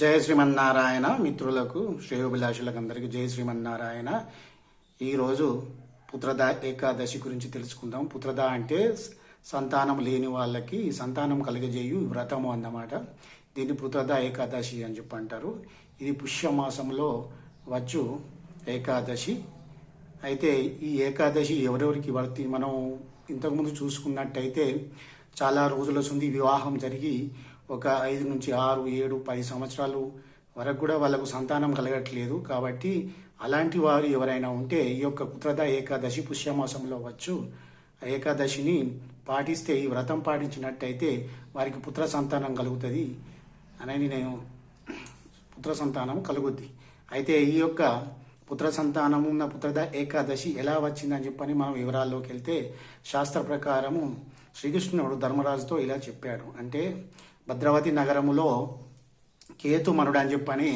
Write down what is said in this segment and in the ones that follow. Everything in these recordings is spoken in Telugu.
జయ శ్రీమన్నారాయణ మిత్రులకు శ్రేయోభిలాషులకు అందరికీ జయ శ్రీమన్నారాయణ. ఈరోజు పుత్రద ఏకాదశి గురించి తెలుసుకుందాం. పుత్రద అంటే సంతానం లేని వాళ్ళకి సంతానం కలిగజేయు వ్రతము అన్నమాట. దీన్ని పుత్రద ఏకాదశి అని చెప్పి అంటారు. ఇది పుష్యమాసంలో వచ్చు ఏకాదశి. అయితే ఈ ఏకాదశి ఎవరెవరికి వర్తి మనం ఇంతకుముందు చూసుకున్నట్టయితే చాలా రోజుల నుండి వివాహం జరిగి ఒక ఐదు నుంచి ఆరు ఏడు పది సంవత్సరాలు వరకు కూడా వాళ్ళకు సంతానం కలగట్లేదు. కాబట్టి అలాంటి వారు ఎవరైనా ఉంటే ఈ యొక్క కుత్రద ఏకాదశి పుష్యమాసంలో వచ్చు. ఏకాదశిని పాటిస్తే ఈ వ్రతం పాటించినట్టయితే వారికి పుత్ర సంతానం కలుగుతుంది అని నేను పుత్ర సంతానం కలుగుద్ది. అయితే ఈ యొక్క పుత్ర సంతానం ఉన్న పుత్రద ఏకాదశి ఎలా వచ్చిందని చెప్పని మనం వివరాల్లోకి వెళ్తే శాస్త్ర ప్రకారము శ్రీకృష్ణుడు ధర్మరాజుతో ఇలా చెప్పాడు. అంటే భద్రావతి నగరములో కేతుమనుడు అని చెప్పని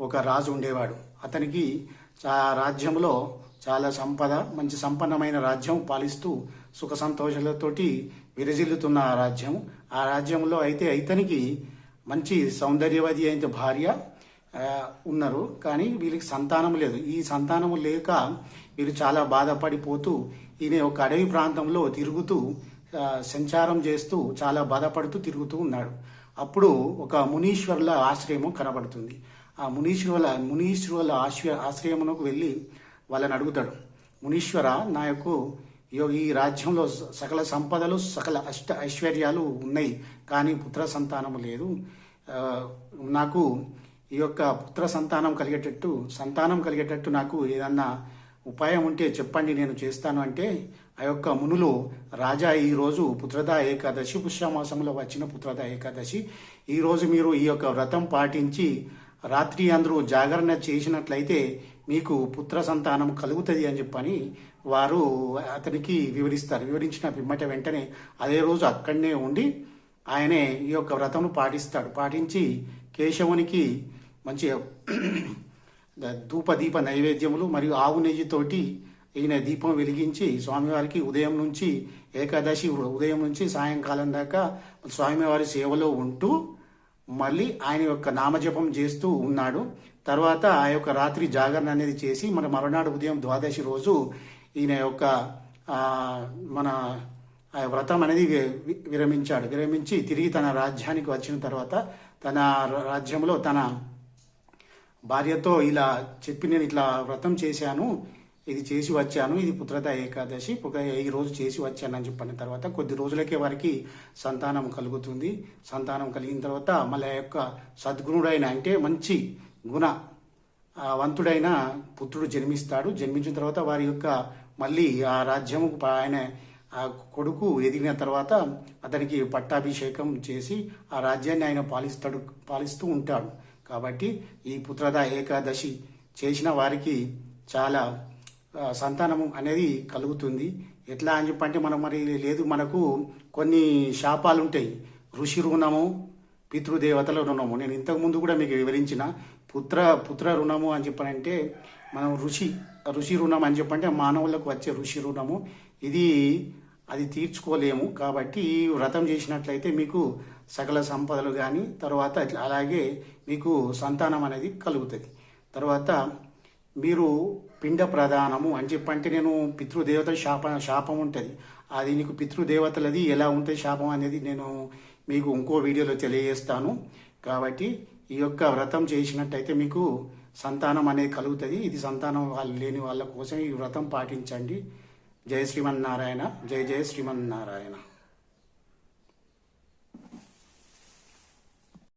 ఒక రాజు ఉండేవాడు. అతనికి ఆ రాజ్యంలో చాలా సంపద మంచి సంపన్నమైన రాజ్యం పాలిస్తూ సుఖ సంతోషాలతోటి విరజిల్లుతున్న ఆ రాజ్యం. ఆ రాజ్యంలో అయితే ఇతనికి మంచి సౌందర్యవతి అయిన భార్య ఉన్నారు. కానీ వీరికి సంతానం లేదు. ఈ సంతానం లేక వీరు చాలా బాధపడిపోతూ ఈయన ఒక అడవి ప్రాంతంలో తిరుగుతూ సంచారం చేస్తూ చాలా బాధపడుతూ తిరుగుతూ ఉన్నాడు. అప్పుడు ఒక మునీశ్వరుల ఆశ్రయము కనబడుతుంది. ఆ మునీశ్వరుల మునీశ్వరుల ఆశ్ర ఆశ్రయమునకు వెళ్ళి వాళ్ళని అడుగుతాడు. మునీశ్వర నా యొక్క ఈ- ఈ రాజ్యంలో సకల సంపదలు సకల అష్ట ఐశ్వర్యాలు ఉన్నాయి. కానీ పుత్ర సంతానం లేదు. నాకు ఈ యొక్క పుత్ర సంతానం కలిగేటట్టు సంతానం కలిగేటట్టు నాకు ఏదన్నా ఉపాయం ఉంటే చెప్పండి నేను చేస్తాను అంటే ఆ యొక్క మునులు రాజా ఈరోజు పుత్రదా ఏకాదశి పుష్యమాసంలో వచ్చిన పుత్రదా ఏకాదశి. ఈరోజు మీరు ఈ యొక్క వ్రతం పాటించి రాత్రి అందరూ జాగరణ చేసినట్లయితే మీకు పుత్ర సంతానం కలుగుతుంది అని చెప్పని వారు అతనికి వివరిస్తారు. వివరించిన పిమ్మట వెంటనే అదే రోజు అక్కడనే ఉండి ఆయనే ఈ యొక్క వ్రతమును పాటిస్తాడు. పాటించి కేశవునికి మంచి ధూప దీప నైవేద్యములు మరియు ఆవు నెయ్యితోటి ఈయన దీపం వెలిగించి స్వామివారికి ఉదయం నుంచి ఏకాదశి ఉదయం నుంచి సాయంకాలం దాకా స్వామివారి సేవలో ఉంటూ మళ్ళీ ఆయన యొక్క నామజపం చేస్తూ ఉన్నాడు. తర్వాత ఆ యొక్క రాత్రి జాగరణ అనేది చేసి మన మరునాడు ఉదయం ద్వాదశి రోజు ఈయన యొక్క మన వ్రతం అనేది విరమించాడు. విరమించి తిరిగి తన రాజ్యానికి వచ్చిన తర్వాత తన రాజ్యంలో తన భార్యతో ఇలా చెప్పి నేను ఇట్లా వ్రతం చేశాను ఇది చేసి వచ్చాను ఇది పుత్రత ఏకాదశి ఒక ఈ రోజు చేసి వచ్చానని చెప్పిన తర్వాత కొద్ది రోజులకే వారికి సంతానం కలుగుతుంది. సంతానం కలిగిన తర్వాత మళ్ళీ ఆ యొక్క సద్గుణుడైన అంటే మంచి గుణ వంతుడైన పుత్రుడు జన్మిస్తాడు. జన్మించిన తర్వాత వారి యొక్క మళ్ళీ ఆ రాజ్యము ఆయన ఆ కొడుకు ఎదిగిన తర్వాత అతనికి పట్టాభిషేకం చేసి ఆ రాజ్యాన్ని ఆయన పాలిస్తాడు పాలిస్తూ ఉంటాడు. కాబట్టి ఈ పుత్రద ఏకాదశి చేసిన వారికి చాలా సంతానం సంతానము అనేది కలుగుతుంది. ఎట్లా అని చెప్పంటే మనం మరి లేదు మనకు కొన్ని శాపాలు ఉంటాయి ఋషి రుణము పితృదేవతల రుణము. నేను ఇంతకు ముందు కూడా మీకు వివరించిన పుత్ర పుత్ర రుణము అని చెప్పనంటే మనం ఋషి ఋషి రుణం అని చెప్పంటే మానవులకు వచ్చే ఋషి రుణము. ఇది అది తీర్చుకోలేము. కాబట్టి ఈ వ్రతం చేసినట్లయితే మీకు సకల సంపదలు కానీ తర్వాత అలాగే మీకు సంతానం అనేది కలుగుతుంది. తర్వాత మీరు పిండ ప్రధానము అని చెప్పంటే నేను పితృదేవత శాప శాపం ఉంటుంది. అది నీకు పితృదేవతలది ఎలా ఉంటుంది శాపం అనేది నేను మీకు ఇంకో వీడియోలో తెలియజేస్తాను. కాబట్టి ఈ యొక్క వ్రతం చేసినట్టయితే మీకు సంతానం అనేది కలుగుతుంది. ఇది సంతానం వాళ్ళు లేని వాళ్ళ కోసం ఈ వ్రతం పాటించండి. జయ శ్రీమన్నారాయణ జయ జయ శ్రీమన్నారాయణ.